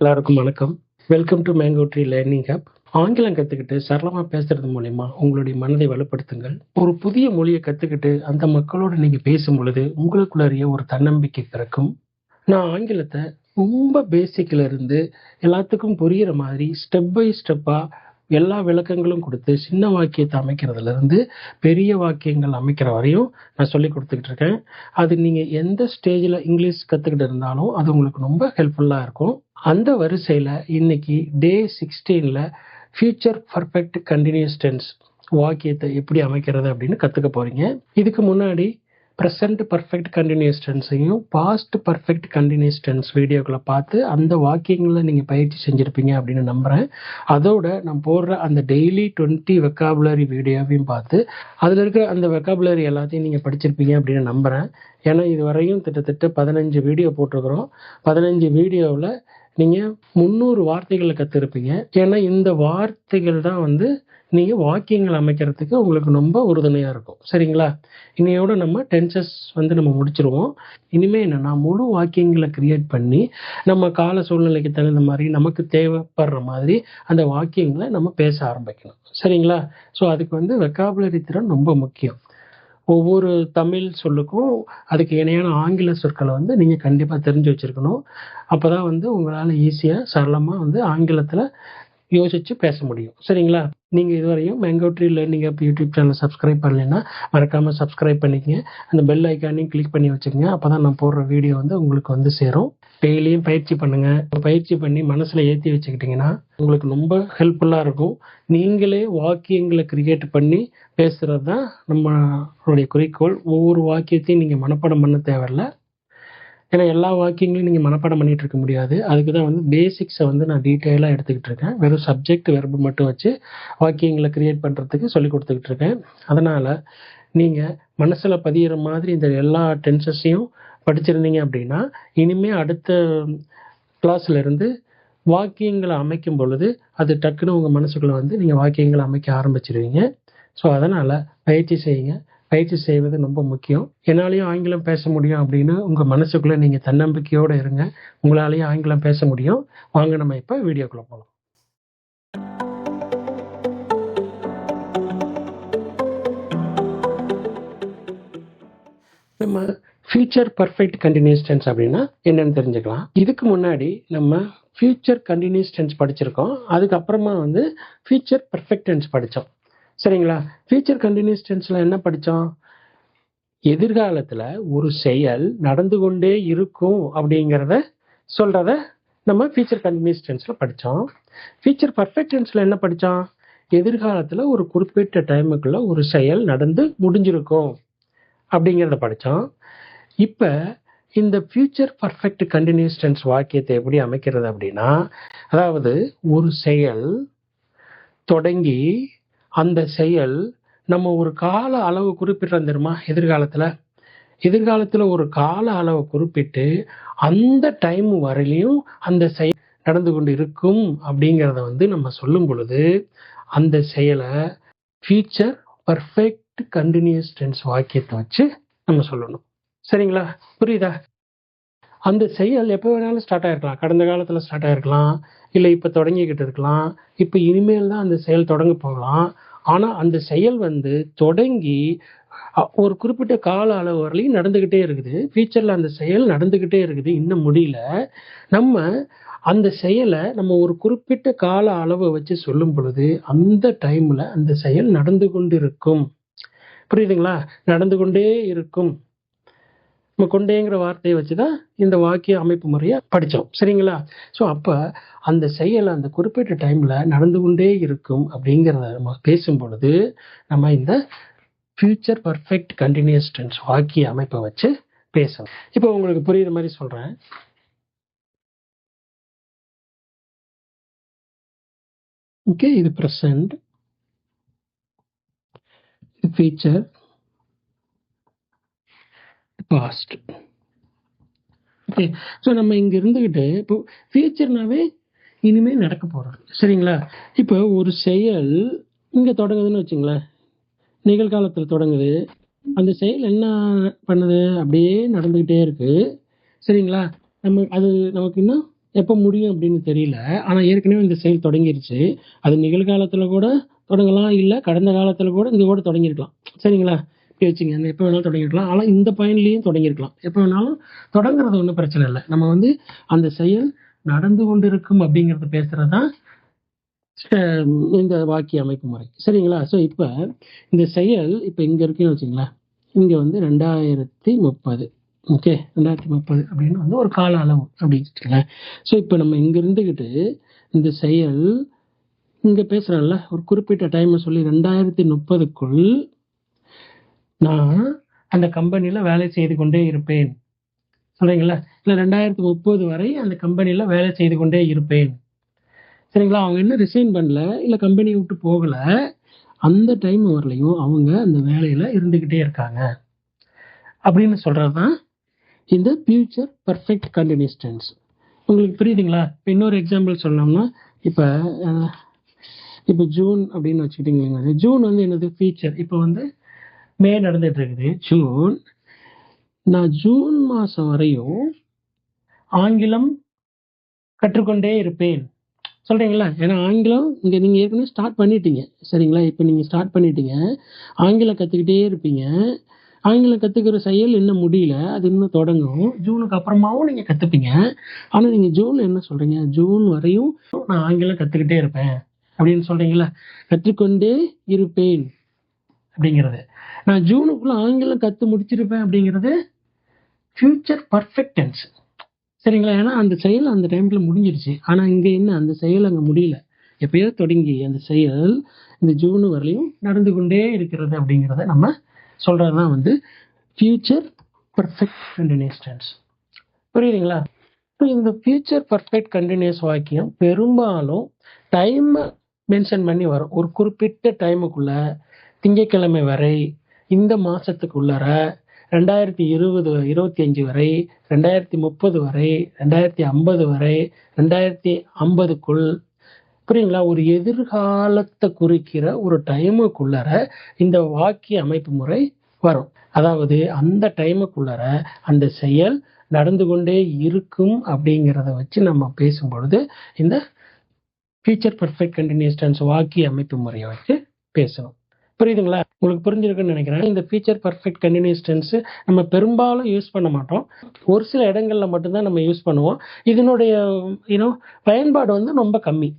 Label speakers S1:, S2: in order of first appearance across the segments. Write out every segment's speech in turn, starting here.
S1: எல்லாருக்கும் வணக்கம். Welcome to mango tree learning app ஆங்கிலம் கற்றுக்கிட்டு சரளமாக பேசுறது மூலயமா உங்களுடைய மனதை வலுப்படுத்துங்கள். ஒரு புதிய மொழியை கற்றுக்கிட்டு அந்த மக்களோடு நீங்கள் பேசும் பொழுது உங்களுக்குள்ளறிய ஒரு தன்னம்பிக்கை பிறக்கும். நான் ஆங்கிலத்தை ரொம்ப பேசிக்ல இருந்து எல்லாத்துக்கும் புரிகிற மாதிரி ஸ்டெப் பை ஸ்டெப்பாக எல்லா விளக்கங்களும் கொடுத்து சின்ன வாக்கியத்தை அமைக்கிறதுல இருந்து பெரிய வாக்கியங்கள் அமைக்கிற வரையும் நான் சொல்லி கொடுத்துக்கிட்டு இருக்கேன். அது நீங்கள் எந்த ஸ்டேஜில் இங்கிலீஷ் கற்றுக்கிட்டு இருந்தாலும் அது உங்களுக்கு ரொம்ப ஹெல்ப்ஃபுல்லாக இருக்கும். அந்த வரிசையில் இன்னைக்கு டே சிக்ஸ்டீனில் ஃபியூச்சர் பர்ஃபெக்ட் கண்டினியூஸ் டென்ஸ் வாக்கியத்தை எப்படி அமைக்கிறது அப்படின்னு கற்றுக்க போகிறீங்க இதுக்கு முன்னாடி ப்ரெசண்ட் பர்ஃபெக்ட் கண்டினியூஸ் டென்ஸையும் பாஸ்ட் பர்ஃபெக்ட் கண்டினியூஸ் டென்ஸ் வீடியோக்களை பார்த்து அந்த வாக்கிங்கில் நீங்கள் பயிற்சி செஞ்சுருப்பீங்க அப்படின்னு நம்புகிறேன் அதோட நான் போடுற அந்த டெய்லி டுவெண்ட்டி வெக்காபுலரி வீடியோவையும் பார்த்து அதில் இருக்கிற அந்த வெக்காபுலரி எல்லாத்தையும் நீங்கள் படிச்சிருப்பீங்க அப்படின்னு நம்புகிறேன் ஏன்னா இது வரையும் கிட்டத்தட்ட பதினஞ்சு வீடியோ போட்டிருக்கிறோம். பதினஞ்சு வீடியோவில் நீங்கள் முந்நூறு வார்த்தைகளை கற்றுருப்பீங்க ஏன்னா இந்த வார்த்தைகள் தான் வந்து நீங்கள் வாக்கியங்கள் அமைக்கிறதுக்கு உங்களுக்கு ரொம்ப உறுதுணையாக இருக்கும். சரிங்களா? இன்னையோட நம்ம டென்சஸ் வந்து நம்ம முடிச்சிருவோம். இனிமேல் என்னென்னா முழு வாக்கியங்களை கிரியேட் பண்ணி நம்ம கால சூழ்நிலைக்கு தகுந்த மாதிரி நமக்கு தேவைப்படுற மாதிரி அந்த வாக்கியங்களை நம்ம பேச ஆரம்பிக்கணும். சரிங்களா? ஸோ அதுக்கு வந்து வெக்காபுலரி திறன் ரொம்ப முக்கியம். ஒவ்வொரு தமிழ் சொல்லுக்கும் அதுக்கு இணையான ஆங்கில சொற்களை வந்து நீங்கள் கண்டிப்பாக தெரிஞ்சு வச்சுருக்கணும். அப்போ தான் வந்து உங்களால் ஈஸியாக சரளமாக வந்து ஆங்கிலத்தில் யோசித்து பேச முடியும். சரிங்களா? நீங்கள் இதுவரையும் mango tree learning app YouTube channel subscribe பண்ணலைன்னா மறக்காமல் சப்ஸ்கிரைப் பண்ணிக்கங்க. அந்த பெல் ஐக்கானையும் கிளிக் பண்ணி வச்சுக்கோங்க. அப்போ தான் நான் போடுற வீடியோ வந்து உங்களுக்கு வந்து சேரும். டெய்லியும் பயிற்சி பண்ணுங்கள் பயிற்சி பண்ணி மனசில் ஏற்றி வச்சுக்கிட்டிங்கன்னா உங்களுக்கு ரொம்ப ஹெல்ப்ஃபுல்லாக இருக்கும். நீங்களே வாக்கியங்களை கிரியேட் பண்ணி பேசுகிறது தான் நம்மளுடைய குறிக்கோள். ஒவ்வொரு வாக்கியத்தையும் நீங்கள் மனப்பாடம் பண்ண தேவையில்லை. ஏன்னா எல்லா வாக்கியங்களையும் நீங்கள் மனப்பாடம் பண்ணிட்டு இருக்க முடியாது. அதுக்கு தான் வந்து பேசிக்ஸை வந்து நான் டீட்டெயிலாக எடுத்துக்கிட்டு இருக்கேன். வெறும் சப்ஜெக்ட் வெர்பு மட்டும் வச்சு வாக்கியங்களை கிரியேட் பண்ணுறதுக்கு சொல்லி கொடுத்துக்கிட்டு இருக்கேன். அதனால் நீங்கள் மனசில் பதியிற மாதிரி இந்த எல்லா டென்சஸையும் படிச்சிருந்தீங்க அப்படின்னா இனிமே அடுத்த கிளாஸ்லேருந்து வாக்கியங்களை அமைக்கும் பொழுது அது டக்குன்னு உங்கள் மனசுக்குள்ளே வந்து நீங்கள் வாக்கியங்களை அமைக்க ஆரம்பிச்சிருவீங்க. ஸோ அதனால் பயிற்சி செய்யுங்க. பயிற்சி செய்வது ரொம்ப முக்கியம். என்னாலையும் ஆங்கிலம் பேச முடியும் அப்படின்னு உங்கள் மனசுக்குள்ளே நீங்கள் தன்னம்பிக்கையோடு இருங்க. உங்களாலேயும் ஆங்கிலம் பேச முடியும். வாங்க நம்ம இப்போ வீடியோக்குள்ளே போகலாம் நம்ம ஃபியூச்சர் பர்ஃபெக்ட் கண்டினியூஸ் டென்ஸ் அப்படின்னா என்னன்னு தெரிஞ்சுக்கலாம். இதுக்கு முன்னாடி நம்ம ஃபியூச்சர் கண்டினியூஸ் டென்ஸ் படிச்சிருக்கோம். அதுக்கப்புறமா வந்து ஃபியூச்சர் பர்ஃபெக்ட் டென்ஸ் படித்தோம் சரிங்களா? ஃபியூச்சர் கண்டினியூஸ் டென்ஸில் என்ன படித்தோம் எதிர்காலத்தில் ஒரு செயல் நடந்து கொண்டே இருக்கும் அப்படிங்கிறத சொல்கிறத நம்ம ஃபியூச்சர் கண்டினியூஸ் டென்ஸில் படித்தோம் ஃபியூச்சர் பர்ஃபெக்ட் டென்ஸில் என்ன படித்தோம் எதிர்காலத்தில் ஒரு குறிப்பிட்ட டைமுக்குள்ள ஒரு செயல் நடந்து முடிஞ்சிருக்கும் அப்படிங்கிறத படித்தோம் இப்போ இந்த ஃபியூச்சர் பர்ஃபெக்ட் கண்டினியூஸ் டென்ஸ் வாக்கியத்தை எப்படி அமைக்கிறது அப்படின்னா அதாவது ஒரு செயல் தொடங்கி அந்த செயல் நம்ம ஒரு கால அளவு குறிப்பிடுறோம் தெரியுமா? எதிர்காலத்தில். எதிர்காலத்தில் ஒரு கால அளவை குறிப்பிட்டு அந்த டைம் வரையிலையும் அந்த செயல் நடந்து கொண்டு இருக்கும் அப்படிங்கிறத வந்து நம்ம சொல்லும் பொழுது அந்த செயலை ஃபியூச்சர் பர்ஃபெக்ட் கண்டினியூஸ் டென்ஸ் வாக்கியத்தை வச்சு நம்ம சொல்லணும். சரிங்களா? புரியுதா? அந்த செயல் எப்போ வேணாலும் ஸ்டார்ட் ஆகிருக்கலாம் கடந்த காலத்தில் ஸ்டார்ட் ஆகிருக்கலாம் இல்லை இப்போ தொடங்கிக்கிட்டு இருக்கலாம். இப்போ இனிமேல் தான் அந்த செயல் தொடங்க போகலாம். ஆனால் அந்த செயல் வந்து தொடங்கி ஒரு குறிப்பிட்ட கால அளவு வரலையும் நடந்துக்கிட்டே இருக்குது. ஃபியூச்சர்ல அந்த செயல் நடந்துக்கிட்டே இருக்குது. இன்னும் முடியல. நம்ம அந்த செயலை நம்ம ஒரு குறிப்பிட்ட கால அளவை வச்சு சொல்லும் பொழுது அந்த டைமில் அந்த செயல் நடந்து கொண்டு இருக்கும் புரியுதுங்களா? நடந்து கொண்டே இருக்கும். நம்ம கொண்டேங்கிற வார்த்தையை வச்சு தான் இந்த வாக்கிய அமைப்பு முறையை படித்தோம் சரிங்களா? ஸோ அப்போ அந்த செயல் அந்த குறிப்பிட்ட டைமில் நடந்து கொண்டே இருக்கும் அப்படிங்கிறத நம்ம பேசும் பொழுது நம்ம இந்த ஃபியூச்சர் பர்ஃபெக்ட் கண்டினியூஸ் டென்ஸ் வாக்கிய அமைப்பை வச்சு பேசணும் இப்போ உங்களுக்கு புரியுற மாதிரி சொல்கிறேன் ஓகே இது ப்ரெசண்ட் இது ஃபியூச்சர் பாஸ்ட் ஓகே ஸோ நம்ம இங்கே இருந்துக்கிட்டு இப்போ ஃபியூச்சர்னாவே இனிமேல் நடக்க போகிறோம் சரிங்களா? இப்போ ஒரு செயல் இங்கே தொடங்குதுன்னு வச்சுங்களேன். நிகழ்காலத்தில் தொடங்குது. அந்த செயல் என்ன பண்ணுது? அப்படியே நடந்துக்கிட்டே இருக்குது சரிங்களா? நம்ம அது நமக்கு இன்னும் எப்போ முடியும் அப்படின்னு தெரியல. ஆனால் ஏற்கனவே இந்த செயல் தொடங்கிருச்சு. அது நிகழ்காலத்தில் கூட தொடங்கலாம் இல்லை கடந்த காலத்தில் கூட இங்கே கூட தொடங்கியிருக்கலாம் சரிங்களா? பேச்சுங்க. அந்த எப்போ வேணாலும் தொடங்கிருக்கலாம். ஆனால் இந்த பாயிண்ட்லேயும் தொடங்கியிருக்கலாம் எப்போ வேணாலும் தொடங்குறது ஒன்றும் பிரச்சனை இல்லை. நம்ம வந்து அந்த செயல் நடந்து கொண்டிருக்கும் அப்படிங்கிறத பேசுறது தான் இந்த வாக்கிய அமைப்பு முறை. சரிங்களா? ஸோ இப்போ இந்த செயல் இப்போ இங்கே இருக்குன்னு வச்சுங்களேன். இங்கே வந்து ரெண்டாயிரத்தி முப்பது. ஓகே ரெண்டாயிரத்தி முப்பது அப்படின்னு வந்து ஒரு கால அளவு அப்படின்னு வச்சுக்கோங்களேன். ஸோ இப்போ நம்ம இங்கே இருந்துக்கிட்டு இந்த செயல் இங்கே பேசுகிறோம்ல ஒரு குறிப்பிட்ட டைமை சொல்லி ரெண்டாயிரத்தி முப்பதுக்குள் நான் அந்த கம்பெனியில் வேலை செய்து கொண்டே இருப்பேன். சொல்றீங்களா இல்லை ரெண்டாயிரத்தி முப்பது வரை அந்த கம்பெனியில் வேலை செய்து கொண்டே இருப்பேன். சரிங்களா? அவங்க என்ன ரிசைன் பண்ணல இல்லை கம்பெனியை விட்டு போகலை. அந்த டைம் வரலையும் அவங்க அந்த வேலையில் இருந்துக்கிட்டே இருக்காங்க. அப்படின்னு சொல்கிறது தான் இந்த ஃபியூச்சர் பர்ஃபெக்ட் கண்டினியூஸ் டென்ஸ் உங்களுக்கு புரியுதுங்களா? இப்போ இன்னொரு எக்ஸாம்பிள் சொல்லணும்னா இப்போ இப்போ ஜூன் அப்படின்னு வச்சுக்கிட்டீங்க. ஜூன் வந்து என்னது? ஃபியூச்சர் இப்போ வந்து மே நடந்துட்டு இருக்குது. ஜூன். நான் ஜூன் மாதம் வரையும் ஆங்கிலம் கற்றுக்கொண்டே இருப்பேன். சொல்கிறீங்களா ஏன்னா ஆங்கிலம் இங்கே நீங்கள் ஏற்கனவே ஸ்டார்ட் பண்ணிட்டீங்க. சரிங்களா? இப்போ நீங்கள் ஸ்டார்ட் பண்ணிட்டீங்க. ஆங்கிலம் கற்றுக்கிட்டே இருப்பீங்க. ஆங்கிலம் கற்றுக்கிற செயல் இன்னும் முடியல அது இன்னும் தொடங்கும். ஜூனுக்கு அப்புறமாவும் நீங்கள் கற்றுப்பீங்க ஆனால் நீங்கள் ஜூனில் என்ன சொல்கிறீங்க ஜூன் வரையும் நான் ஆங்கிலம் கற்றுக்கிட்டே இருப்பேன். அப்படின்னு சொல்கிறீங்களா கற்றுக்கொண்டே இருப்பேன். அப்படிங்கிறது. நான் ஜூனுக்குள்ளே ஆங்கிலம் கற்று முடிச்சிருப்பேன் அப்படிங்கிறது ஃப்யூச்சர் பர்ஃபெக்ட் டென்ஸ் சரிங்களா? ஏன்னா அந்த செயல் அந்த டைமில் முடிஞ்சிருச்சு. ஆனால் இங்கே என்ன? அந்த செயல் அங்கே முடியல. எப்பயோ தொடங்கி அந்த செயல் இந்த ஜூன் வரலையும் நடந்து கொண்டே இருக்கிறது அப்படிங்கிறத நம்ம சொல்கிறது தான் வந்து ஃப்யூச்சர் பர்ஃபெக்ட் கண்டினியூஸ் டென்ஸ் புரியுதுங்களா? இப்போ இந்த ஃப்யூச்சர் பர்ஃபெக்ட் கண்டினியூஸ் வாக்கியம் பெரும்பாலும் டைம் மென்ஷன் பண்ணி வரும். ஒரு குறிப்பிட்ட டைமுக்குள்ள திங்கட்கிழமை வரை இந்த மாதத்துக்குள்ளார ரெண்டாயிரத்தி இருபது இருபத்தி அஞ்சு வரை ரெண்டாயிரத்தி முப்பது வரை ரெண்டாயிரத்தி ஐம்பது வரை ரெண்டாயிரத்தி ஐம்பதுக்குள் புரியுங்களா? ஒரு எதிர்காலத்தை குறிக்கிற ஒரு டைமுக்குள்ளார இந்த வாக்கிய அமைப்பு முறை வரும். அதாவது அந்த டைமுக்குள்ளார அந்த செயல் நடந்து கொண்டே இருக்கும் அப்படிங்கிறத வச்சு நம்ம பேசும் பொழுது இந்த ஃபியூச்சர் பர்ஃபெக்ட் கண்டினியூஸ் டென்ஸ் வாக்கிய அமைப்பு முறையை வச்சு பேசணும். புரியுதுங்களா? உங்களுக்கு புரிஞ்சிருக்குன்னு நினைக்கிறேன். இந்த ஃபீச்சர் பர்ஃபெக்ட் கண்டினியூஸ் டென்ஸ் நம்ம பெரும்பாலும் யூஸ் பண்ண மாட்டோம். ஒரு சில இடங்களில் மட்டும்தான் நம்ம யூஸ் பண்ணுவோம். இதனுடைய யூனோ பயன்பாடு வந்து ரொம்ப கம்மி.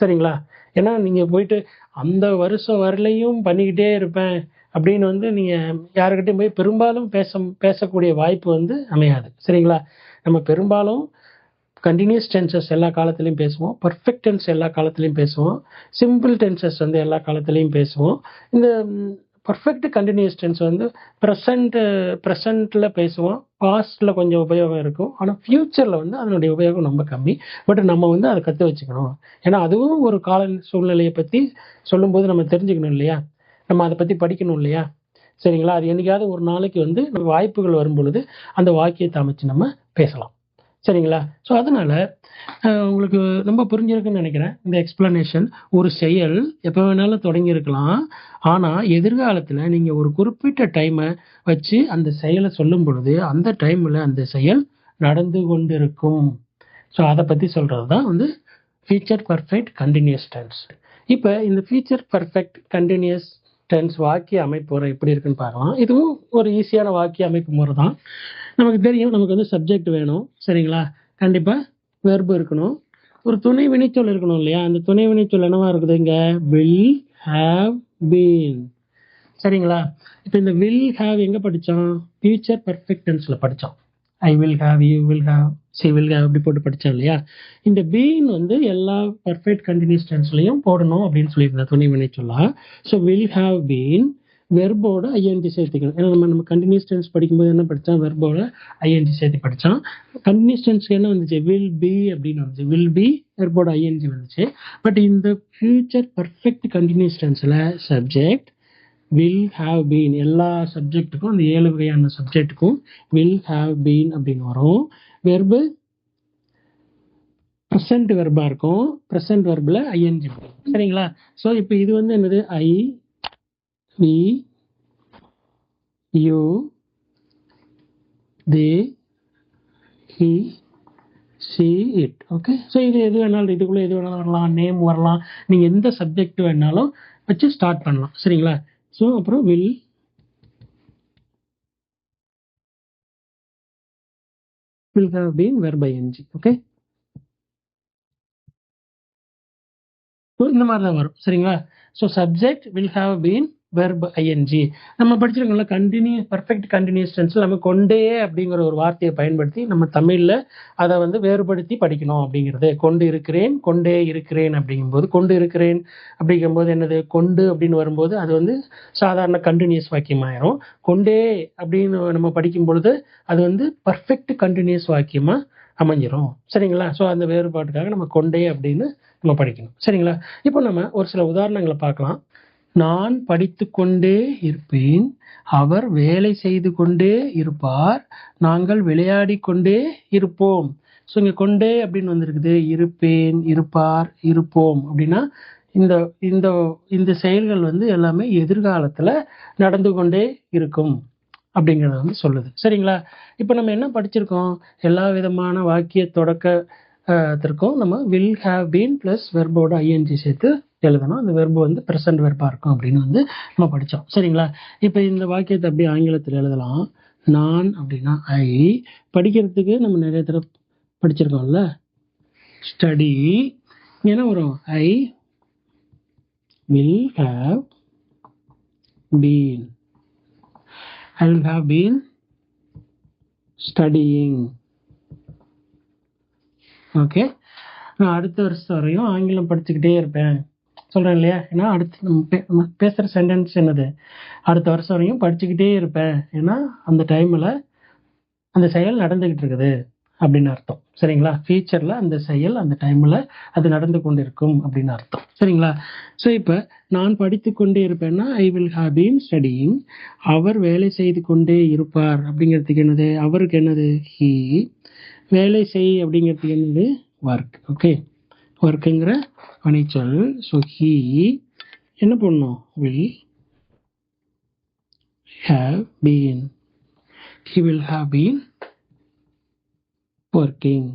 S1: சரிங்களா? ஏன்னா நீங்கள் போயிட்டு அந்த வருஷம் வரலையும் பண்ணிக்கிட்டே இருப்பேன் அப்படின்னு வந்து நீங்கள் யாருக்கிட்டையும் போய் பெரும்பாலும் பேச பேசக்கூடிய வாய்ப்பு வந்து அமையாது. சரிங்களா? நம்ம பெரும்பாலும் கண்டினியூஸ் டென்சஸ் எல்லா காலத்துலையும் பேசுவோம். பர்ஃபெக்ட் டென்ஸ் எல்லா காலத்துலையும் பேசுவோம். சிம்பிள் டென்சஸ் வந்து எல்லா காலத்துலையும் பேசுவோம். இந்த பர்ஃபெக்ட் கண்டினியூஸ் டென்ஸ் வந்து ப்ரெசண்ட் ப்ரெசண்ட்டில் பேசுவோம். பாஸ்டில் கொஞ்சம் உபயோகம் இருக்கும். ஆனால் ஃப்யூச்சரில் வந்து அதனுடைய உபயோகம் ரொம்ப கம்மி. பட் நம்ம வந்து அதை கற்று வச்சுக்கணும். ஏன்னா அதுவும் ஒரு கால சூழ்நிலையை பற்றி சொல்லும்போது நம்ம தெரிஞ்சுக்கணும் இல்லையா? நம்ம அதை பற்றி படிக்கணும் இல்லையா? சரிங்களா? அது என்றைக்காவது ஒரு நாளைக்கு வந்து வாய்ப்புகள் வரும் பொழுது அந்த வாக்கியத்தை அமைச்சு நம்ம பேசலாம். சரிங்களா? ஸோ அதனால் உங்களுக்கு ரொம்ப புரிஞ்சிருக்குன்னு நினைக்கிறேன். இந்த எக்ஸ்பிளனேஷன் ஒரு செயல் எப்போ வேணாலும் தொடங்கியிருக்கலாம். ஆனால் எதிர்காலத்தில் நீங்கள் ஒரு குறிப்பிட்ட டைமை வச்சு அந்த செயலை சொல்லும் பொழுது அந்த டைமில் அந்த செயல் நடந்து கொண்டிருக்கும். ஸோ அதை பற்றி சொல்கிறது தான் வந்து ஃபியூச்சர் பர்ஃபெக்ட் கண்டினியூஸ் டென்ஸ் இப்போ இந்த ஃபியூச்சர் பர்ஃபெக்ட் கண்டினியூஸ் டென்ஸ் வாக்கிய அமைப்பு முறை எப்படி இருக்குன்னு பார்க்கலாம். இதுவும் ஒரு ஈஸியான வாக்கிய அமைப்பு முறை தான் நமக்கு தெரியும் நமக்கு வந்து சப்ஜெக்ட் வேணும். சரிங்களா? கண்டிப்பாக வெர்பு இருக்கணும். ஒரு துணை வினைச்சொல் இருக்கணும் இல்லையா? அந்த துணை வினைச்சொல் என்னவா இருக்குது இங்கே? வில் ஹாவ் பீன் சரிங்களா? இப்போ இந்த வில் ஹாவ் எங்கே படித்தோம் ஃபியூச்சர் பர்ஃபெக்ட் டென்ஸில் படித்தோம் I will have you will have she will have அப்படி போட்டு படித்தோம் இல்லையா? இந்த பீன் வந்து எல்லா பர்ஃபெக்ட் கண்டினியூஸ் டென்ஸ்லையும் போடணும் அப்படின்னு சொல்லியிருந்தேன் துணை வினை ஸோ வில் ஹாவ் பீன் வெர்போட ஐஎன்டி சேர்த்துக்கணும். ஏன்னா நம்ம நம்ம கண்டினியூஸ் டென்ஸ் படிக்கும்போது என்ன படித்தோம் வெர்போட ஐஎன்டி சேர்த்து படித்தோம் கண்டினியூஸ் டென்ஸ்க்கு என்ன வந்துச்சு? வில் பி அப்படின்னு வந்துச்சு. வில் பி வெர்போட ஐஎன்ஜி வந்துச்சு. பட் இந்த ஃபியூச்சர் பர்ஃபெக்ட் கண்டினியூஸ் டென்ஸில் சப்ஜெக்ட் வில் ஹாவ் பீன் எல்லா சப்ஜெக்ட்டுக்கும் அந்த ஏழு வகையான சப்ஜெக்ட்டுக்கும் வில் ஹாவ் பீன் அப்படின்னு வரும். வெர்பு ப்ரெசன்ட் வெர்பாக இருக்கும். ப்ரெசன்ட் வெர்பில் ஐஎன்ஜி சரிங்களா? ஸோ இப்போ இது வந்து என்னது? I we you they he see it. Okay so இது எது வேணாலும் இதுக்குள்ளே எது வேணாலும் வரலாம் நேம் வரலாம். நீங்கள் எந்த சப்ஜெக்ட் வேணாலும் வச்சு ஸ்டார்ட் பண்ணலாம். சரிங்களா? ஸோ அப்புறம் will will have been verb NG okay இந்த மாதிரி தான் வரும். சரிங்களா? So subject will have been verb ING நம்ம படிச்சிருக்கோம்ல கண்டினியூ பர்ஃபெக்ட் கண்டினியூஸ் டென்ஸில் நம்ம கொண்டே அப்படிங்கிற ஒரு வார்த்தையை பயன்படுத்தி நம்ம தமிழில் அதை வந்து வேறுபடுத்தி படிக்கணும் அப்படிங்கிறது. கொண்டு இருக்கிறேன் கொண்டே இருக்கிறேன் அப்படிங்கும்போது கொண்டு இருக்கிறேன் அப்படிங்கும்போது என்னது? கொண்டு அப்படின்னு வரும்போது அது வந்து சாதாரண கண்டினியூஸ் வாக்கியமாயிரும் கொண்டே அப்படின்னு நம்ம படிக்கும் பொழுது அது வந்து பர்ஃபெக்ட் கண்டினியூஸ் வாக்கியமாக அமைஞ்சிரும். சரிங்களா? ஸோ அந்த வேறுபாட்டுக்காக நம்ம கொண்டே அப்படின்னு நம்ம படிக்கணும். சரிங்களா? இப்போ நம்ம ஒரு சில உதாரணங்களை பார்க்கலாம். நான் படித்துக்கொண்டே இருப்பேன். அவர் வேலை செய்து கொண்டே இருப்பார். நாங்கள் விளையாடி கொண்டே இருப்போம். ஸோ இங்கே கொண்டே அப்படின்னு வந்திருக்குது. இருப்பேன் இருப்பார் இருப்போம் அப்படின்னா இந்த இந்த இந்த செயல்கள் வந்து எல்லாமே எதிர்காலத்தில் நடந்து கொண்டே இருக்கும் அப்படிங்கிறத வந்து சொல்லுது. சரிங்களா? இப்போ நம்ம என்ன படிச்சிருக்கோம்? எல்லா விதமான வாக்கிய தொடக்கத்திற்கும் நம்ம வில் ஹாவ் பீன் ப்ளஸ் வெர்போட ஐஎன்ஜி சேர்த்து எழுதணும். அந்த வெர்பு வந்து ப்ரெசன்ட் வெர்பாக இருக்கும் அப்படின்னு வந்து நம்ம படித்தோம் சரிங்களா? இப்போ இந்த வாக்கியத்தை அப்படியே ஆங்கிலத்தில் எழுதலாம். நான் அப்படின்னா ஐ படிக்கிறதுக்கு நம்ம நிறைய தடவை படிச்சிருக்கோம்ல? ஸ்டடி என்ன வரும்? I will have been I will have been studying okay நான் அடுத்த வருஷம் வரையும் ஆங்கிலம் படிச்சுக்கிட்டே இருப்பேன். சொல்கிறேன் இல்லையா ஏன்னா அடுத்து நம்ம பேசுகிற சென்டென்ஸ் என்னது? அடுத்த வருஷம் வரையும் படிச்சுக்கிட்டே இருப்பேன். ஏன்னா அந்த டைமில் அந்த செயல் நடந்துக்கிட்டு இருக்குது அப்படின்னு அர்த்தம். சரிங்களா? ஃபியூச்சரில் அந்த செயல் அந்த டைமில் அது நடந்து கொண்டு இருக்கும் அப்படின்னு அர்த்தம். சரிங்களா? ஸோ இப்போ நான் படித்து கொண்டே இருப்பேன்னா I will have been studying அவர் வேலை செய்து கொண்டே இருப்பார் அப்படிங்கிறதுக்கு என்னது? அவருக்கு என்னது? ஹீ வேலை செய் அப்படிங்கிறதுக்கு என்னது? ஒர்க் ஓகே ஒர்க்குங்கிற வினைச்சொல் ஸோ ஹீ என்ன பண்ணும்? Will have been he will have been working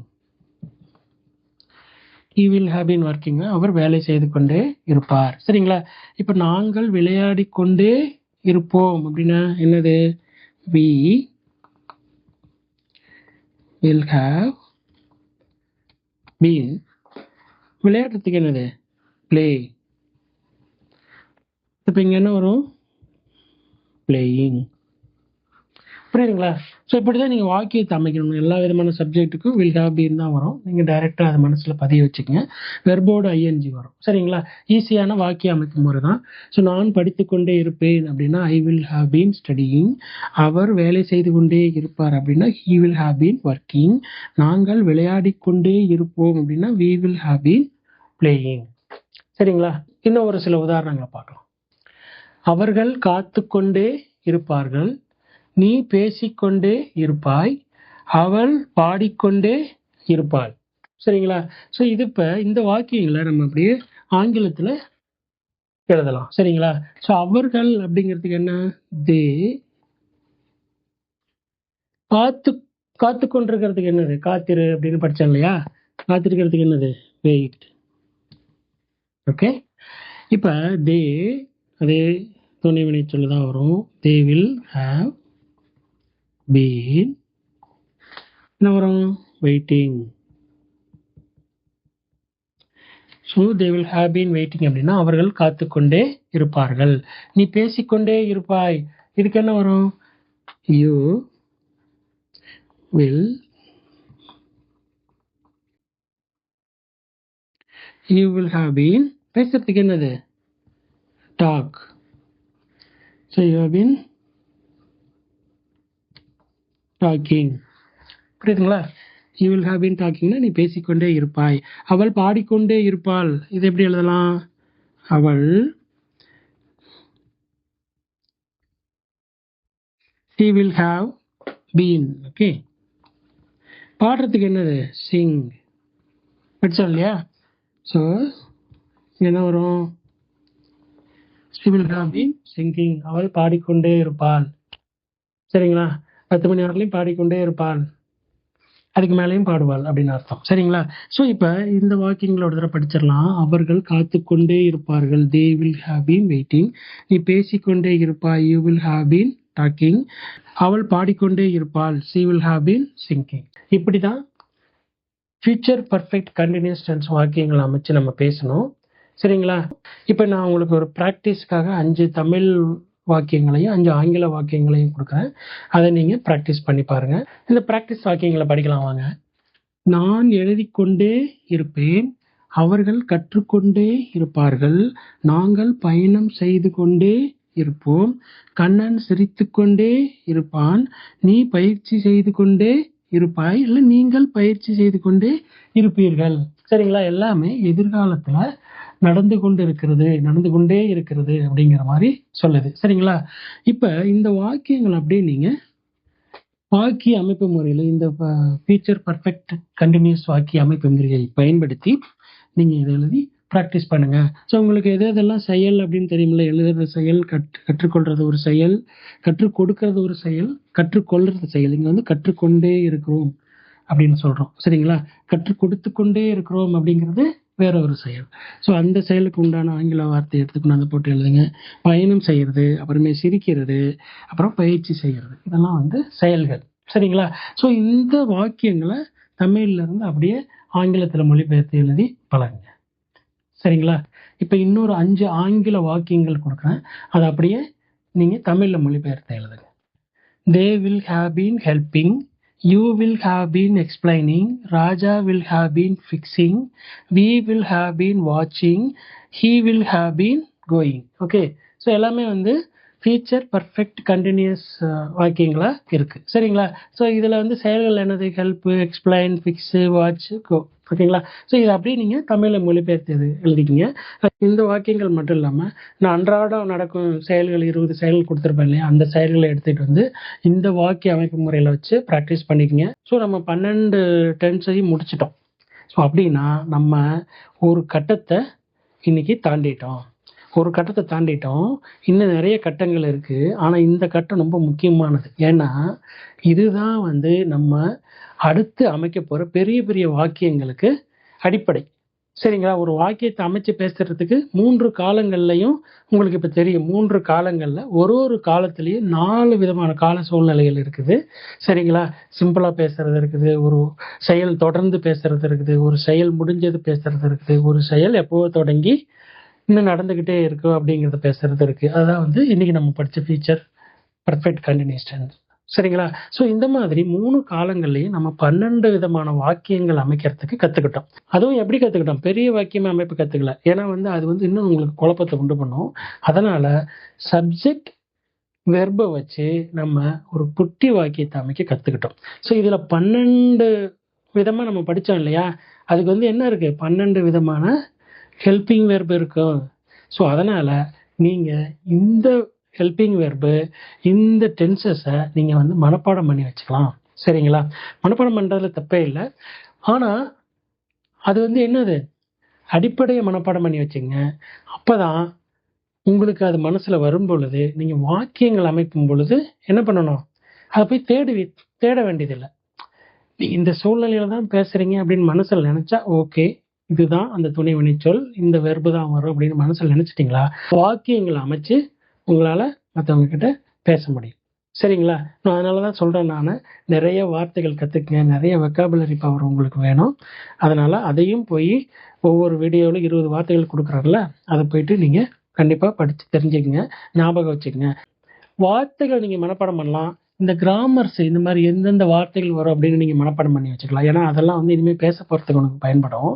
S1: he will have been working அவர் வேலை செய்து கொண்டே இருப்பார். சரிங்களா? இப்போ நாங்கள் விளையாடி கொண்டே இருப்போம். அப்படின்னா என்னது? வி வில் ஹாவ் பீன் விளையாடுறதுக்கு என்னது? பிளே இப்போ இங்கே என்ன வரும்? பிளேயிங் புரியுதுங்களா? ஸோ இப்படி தான் நீங்கள் வாக்கியத்தை அமைக்கணும். எல்லா விதமான சப்ஜெக்ட்டுக்கும் வில் ஹாவ் பீன் தான் வரும். நீங்கள் டைரெக்டாக அதை மனசில் பதிய வச்சுக்கோங்க. வெர்போடு ஐஎன்ஜி வரும். சரிங்களா? ஈஸியான வாக்கியம் அமைக்கும் முறை தான் ஸோ நான் படித்து கொண்டே இருப்பேன் அப்படின்னா I will have been studying அவர் வேலை செய்து கொண்டே இருப்பார் அப்படின்னா he will have been working நாங்கள் விளையாடி கொண்டே இருப்போம் அப்படின்னா we will have been playing சரிங்களா? இன்னும் ஒரு சில உதாரணங்களை பார்க்கலாம். அவர்கள் காத்து கொண்டே இருப்பார்கள். நீ பேசிக்கொண்டே இருப்பாய். அவள் பாடிக்கொண்டே இருப்பாள். சரிங்களா? ஸோ இது இப்போ இந்த வாக்கியங்களை நம்ம அப்படியே ஆங்கிலத்தில் எழுதலாம். சரிங்களா? ஸோ அவர்கள் அப்படிங்கிறதுக்கு என்ன? தே காத்து காத்து கொண்டிருக்கிறதுக்கு என்னது? காத்திரு அப்படின்னு படித்தேன் இல்லையா? காத்திருக்கிறதுக்கு என்னது? வெயிட் ஓகே இப்போ தே அதே துணை சொல்லி தான் வரும். தே வில் ஹாவ் பீன் என்ன வரும்? Waiting so they will have been waiting அப்படின்னா அவர்கள் காத்துக்கொண்டே இருப்பார்கள். நீ பேசிக்கொண்டே இருப்பாய். இதுக்கு என்ன வரும்? You will you will have been பேசுறதுக்கு என்னது? Talk so you have been talking புரியுதுங்களா? யூ வில் ஹாவ் பீன் டாக்கிங்னா நீ பேசிக்கொண்டே இருப்பாய். அவள் பாடிக்கொண்டே இருப்பாள். இது எப்படி எழுதலாம்? அவள் she will have been okay பாடுறதுக்கு என்னது? சிங் படிச்சோம் இல்லையா? ஸோ என்ன வரும்? she will அவள் பாடிக்கொண்டே இருப்பாள். சரிங்களா? பத்து மணி வரலையும் பாடிக்கொண்டே இருப்பாள். அதுக்கு மேலேயும் பாடுவாள் அப்படின்னு அர்த்தம். சரிங்களா? ஸோ இப்போ இந்த வாக்கிங்களோட தடவை படிச்சிடலாம். அவர்கள் காத்து கொண்டே இருப்பார்கள். They will have been waiting நீ பேசிக்கொண்டே இருப்பாய். You will have been talking அவள் பாடிக்கொண்டே இருப்பாள். She will have been singing இப்படி தான் ஃபியூச்சர் பர்ஃபெக்ட் கண்டினியூஸ் டென்ஸ் வாக்கியங்களை அமைச்சு நம்ம பேசணும். சரிங்களா? இப்போ நான் உங்களுக்கு ஒரு ப்ராக்டிஸ்க்காக அஞ்சு தமிழ் வாக்கியங்களையும் அஞ்சு ஆங்கில வாக்கியங்களையும் கொடுக்குறேன். அதை நீங்கள் ப்ராக்டிஸ் பண்ணி பாருங்கள் இந்த ப்ராக்டிஸ் வாக்கியங்களை படிக்கலாம் வாங்க. நான் எழுதிக்கொண்டே இருப்பேன் அவர்கள் கற்றுக்கொண்டே இருப்பார்கள் நாங்கள் பயணம் செய்து கொண்டே இருப்போம் கண்ணன் சிரித்துக்கொண்டே இருப்பான் நீ பயிற்சி செய்து கொண்டே இருப்பாய் இல்லை நீங்கள் பயிற்சி செய்து கொண்டே இருப்பீர்கள். சரிங்களா? எல்லாமே எதிர்காலத்தில் நடந்து கொண்டு இருக்கிறது நடந்து கொண்டே இருக்கிறது அப்படிங்கிற மாதிரி சொல்லுது. சரிங்களா? இப்ப இந்த வாக்கியங்கள் அப்படியே நீங்க வாக்கிய அமைப்பு முறையில் இந்த ஃபீச்சர் பர்ஃபெக்ட் கண்டினியூஸ் வாக்கிய அமைப்பு முறையை பயன்படுத்தி நீங்க இதை எழுதி ப்ராக்டிஸ் பண்ணுங்க. ஸோ உங்களுக்கு எது எதெல்லாம் செயல் அப்படின்னு தெரியுமில்ல? எழுதுறது செயல் கற்று கற்றுக்கொள்றது ஒரு செயல் கற்றுக் கொடுக்கறது ஒரு செயல் கற்றுக்கொள்றது செயல். இங்க வந்து கற்றுக்கொண்டே இருக்கிறோம் அப்படின்னு சொல்றோம். சரிங்களா? கற்றுக் கொடுத்து கொண்டே இருக்கிறோம் அப்படிங்கிறது வேற ஒரு செயல். ஸோ அந்த செயலுக்கு உண்டான ஆங்கில வார்த்தை எடுத்துக்கணும் அந்த போட்டு எழுதுங்க. பயணம் செய்கிறது அப்புறமே சிரிக்கிறது அப்புறம் பயிற்சி செய்கிறது. இதெல்லாம் வந்து செயல்கள். சரிங்களா? ஸோ இந்த வாக்கியங்களை தமிழ்லேருந்து அப்படியே ஆங்கிலத்தில் மொழிபெயர்த்து எழுதி பழகுங்க. சரிங்களா? இப்போ இன்னொரு அஞ்சு ஆங்கில வாக்கியங்கள் கொடுக்குறேன். அதை அப்படியே நீங்கள் தமிழில் மொழிபெயர்த்து எழுதுங்க. They will have been helping you will have been explaining Raja will have been fixing we will have been வாட்சிங் he will have been going okay so எல்லாமே வந்து ஃபியூச்சர் பர்ஃபெக்ட் கண்டினியூஸ் வாக்கியங்களா இருக்கு. சரிங்களா? ஸோ இதில் வந்து செயல்கள் என்னது? Help explain fix watch go ஓகேங்களா? ஸோ இதை அப்படியே நீங்கள் தமிழில் மொழிபெயர்த்து இது எழுதிக்கிங்க. இந்த வாக்கியங்கள் மட்டும் இல்லாமல் நான் அன்றாடம் நடக்கும் செயல்கள் இருபது செயல்கள் கொடுத்துருப்பேன் இல்லையா? அந்த செயல்களை எடுத்துகிட்டு வந்து இந்த வாக்கிய அமைப்பு முறையில் வச்சு ப்ராக்டிஸ் பண்ணிக்கங்க. ஸோ நம்ம பன்னெண்டு டென்ஸையும் முடிச்சிட்டோம். ஸோ அப்படின்னா நம்ம ஒரு கட்டத்தை இன்னைக்கு தாண்டிட்டோம். ஒரு கட்டத்தை தாண்டிட்டோம். இன்னும் நிறைய கட்டங்கள் இருக்குது ஆனால் இந்த கட்டம் ரொம்ப முக்கியமானது. ஏன்னா இதுதான் வந்து நம்ம அடுத்து அமைக்க போகிற பெரிய பெரிய வாக்கியங்களுக்கு அடிப்படை. சரிங்களா? ஒரு வாக்கியத்தை அமைச்சு பேசுறதுக்கு மூன்று காலங்கள்லையும் உங்களுக்கு இப்போ தெரியும். மூன்று காலங்களில் ஒரு ஒரு காலத்துலேயும் நாலு விதமான கால சூழ்நிலைகள் இருக்குது. சரிங்களா? சிம்பிளாக பேசுறது இருக்குது. ஒரு செயல் தொடர்ந்து பேசுறது இருக்குது. ஒரு செயல் முடிஞ்சது பேசுறது இருக்குது. ஒரு செயல் எப்போ தொடங்கி இன்னும் நடந்துக்கிட்டே இருக்கும் அப்படிங்கிறத பேசுறது இருக்குது அதான் வந்து இன்னைக்கு நம்ம படித்த ஃபீச்சர் பர்ஃபெக்ட் கண்டினியூஸ் சரிங்களா? ஸோ இந்த மாதிரி மூணு காலங்கள்லேயும் நம்ம பன்னெண்டு விதமான வாக்கியங்கள் அமைக்கிறதுக்கு கற்றுக்கிட்டோம் அதுவும் எப்படி கற்றுக்கிட்டோம் பெரிய வாக்கியமே அமைப்பு கற்றுக்கல ஏன்னா வந்து அது வந்து இன்னும் உங்களுக்கு குழப்பத்தை உண்டு பண்ணும். அதனால் சப்ஜெக்ட் வெர்பை வச்சு நம்ம ஒரு குட்டி வாக்கியத்தை அமைக்க கற்றுக்கிட்டோம் ஸோ இதில் பன்னெண்டு விதமாக நம்ம படித்தோம் இல்லையா? அதுக்கு வந்து என்ன இருக்குது பன்னெண்டு விதமான ஹெல்பிங் வெர்பு இருக்கும். ஸோ அதனால் நீங்கள் இந்த ஹெல்பிங் வெர்பு இந்த டென்சஸை நீங்கள் வந்து மனப்பாடம் பண்ணி வச்சுக்கலாம். சரிங்களா? மனப்பாடம் பண்ணுறதுல தப்பே இல்லை. ஆனால் அது வந்து என்னது? அடிப்படையை மனப்பாடம் பண்ணி வச்சுங்க. அப்பதான் உங்களுக்கு அது மனசில் வரும் பொழுது நீங்கள் வாக்கியங்கள் அமைக்கும் பொழுது என்ன பண்ணணும்? அதை போய் தேடி தேட வேண்டியதில்லை. நீ இந்த சூழ்நிலையில தான் பேசுறீங்க அப்படின்னு மனசில் நினைச்சா ஓகே. இதுதான் அந்த துணை வினைச்சொல் இந்த வெறுப்பு தான் வரும் அப்படின்னு மனசில் நினைச்சிட்டீங்களா? வாக்கியங்களை அமைச்சு உங்களால் மற்றவங்க கிட்ட பேச முடியும். சரிங்களா? நான் அதனால தான் சொல்கிறேன் நான். நிறைய வார்த்தைகள் கற்றுக்குங்க நிறைய வெக்காபுலரி பவர் உங்களுக்கு வேணும். அதனால் அதையும் போய் ஒவ்வொரு வீடியோவில் இருபது வார்த்தைகள் கொடுக்குறாருல அதை போயிட்டு நீங்கள் கண்டிப்பாக படித்து தெரிஞ்சுக்கங்க. ஞாபகம் வச்சுக்கோங்க. வார்த்தைகள் நீங்கள் மனப்பாடம் பண்ணலாம். இந்த கிராமர்ஸ் இந்த மாதிரி எந்தெந்த வார்த்தைகள் வரும் அப்படின்னு நீங்கள் மனப்பாடம் பண்ணி வச்சுக்கலாம். ஏன்னா அதெல்லாம் வந்து இனிமேல் பேச போகிறதுக்கு உனக்கு பயன்படும்.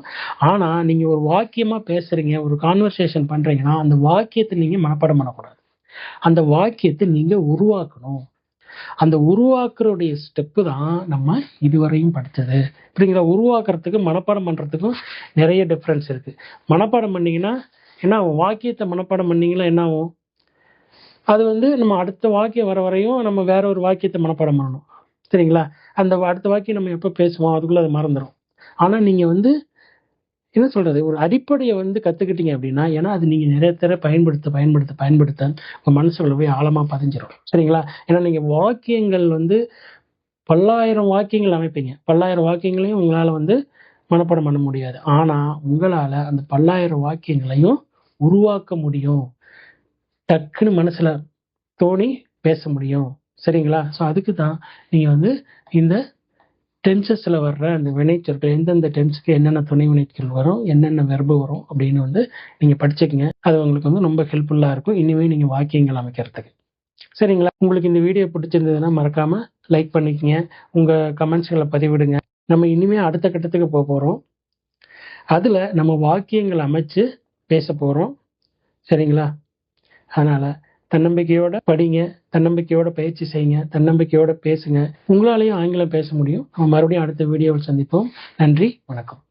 S1: ஆனால் நீங்கள் ஒரு வாக்கியமாக பேசுகிறீங்க ஒரு கான்வர்சேஷன் பண்ணுறீங்கன்னா அந்த வாக்கியத்தை நீங்கள் மனப்பாடம் பண்ணக்கூடாது. அந்த வாக்கியத்தை நீங்க உருவாக்கணும். அந்த உருவாக்குறோடைய ஸ்டெப்பு தான் நம்ம இதுவரையும் படித்தது. இப்படிங்கிற உருவாக்குறதுக்கு மனப்பாடம் பண்றதுக்கும் நிறைய டிஃப்ரென்ஸ் இருக்கு. மனப்பாடம் பண்ணீங்கன்னா என்ன ஆகும்? வாக்கியத்தை மனப்பாடம் பண்ணிங்கன்னா என்ன ஆகும்? அது வந்து நம்ம அடுத்த வாக்கியம் வர வரையும் நம்ம வேற ஒரு வாக்கியத்தை மனப்பாடம் பண்ணணும். சரிங்களா? அந்த அடுத்த வாக்கியம் நம்ம எப்போ பேசுவோம்? அதுக்குள்ள அது மறந்துடும் ஆனா நீங்க வந்து என்ன சொல்றது? ஒரு அடிப்படையை வந்து கத்துக்கிட்டீங்க அப்படின்னா ஏன்னா அது நீங்க நிறைய தர பயன்படுத்த பயன்படுத்த பயன்படுத்த உங்க மனசுக்குள்ள போய் ஆழமா பதிஞ்சிடும் சரிங்களா? ஏன்னா நீங்க வாக்கியங்கள் வந்து பல்லாயிரம் வாக்கியங்கள் அமைப்பீங்க. பல்லாயிரம் வாக்கியங்களையும் உங்களால் வந்து மனப்பாடம் பண்ண முடியாது. ஆனால் உங்களால் அந்த பல்லாயிரம் வாக்கியங்களையும் உருவாக்க முடியும். டக்குன்னு மனசில் தோணி பேச முடியும். சரிங்களா? ஸோ அதுக்கு தான் நீங்கள் வந்து இந்த டென்சஸில் வர்ற அந்த வினைச்சொற்கள் எந்தெந்த டென்ஸுக்கு என்னென்ன துணை வினைச்சொல் வரும் என்னென்ன வெர்பு வரும் அப்படின்னு வந்து நீங்கள் படிச்சுக்கங்க. அது உங்களுக்கு வந்து ரொம்ப ஹெல்ப்ஃபுல்லாக இருக்கும். இனிமேல் நீங்கள் வாக்கியங்கள் அமைக்கிறதுக்கு. சரிங்களா? உங்களுக்கு இந்த வீடியோ பிடிச்சிருந்ததுன்னா மறக்காமல் லைக் பண்ணிக்கங்க. உங்கள் கமெண்ட்ஸ்களை பதிவிடுங்க. நம்ம இனிமேல் அடுத்த கட்டத்துக்கு போக போகிறோம் அதில் நம்ம வாக்கியங்கள் அமைச்சு பேச போகிறோம் சரிங்களா? அதனால் தன்னம்பிக்கையோட படிங்க தன்னம்பிக்கையோட பயிற்சி செய்யுங்க தன்னம்பிக்கையோட பேசுங்க. உங்களாலையும் ஆங்கிலம் பேச முடியும். நம்ம மறுபடியும் அடுத்த வீடியோவில் சந்திப்போம். நன்றி வணக்கம்.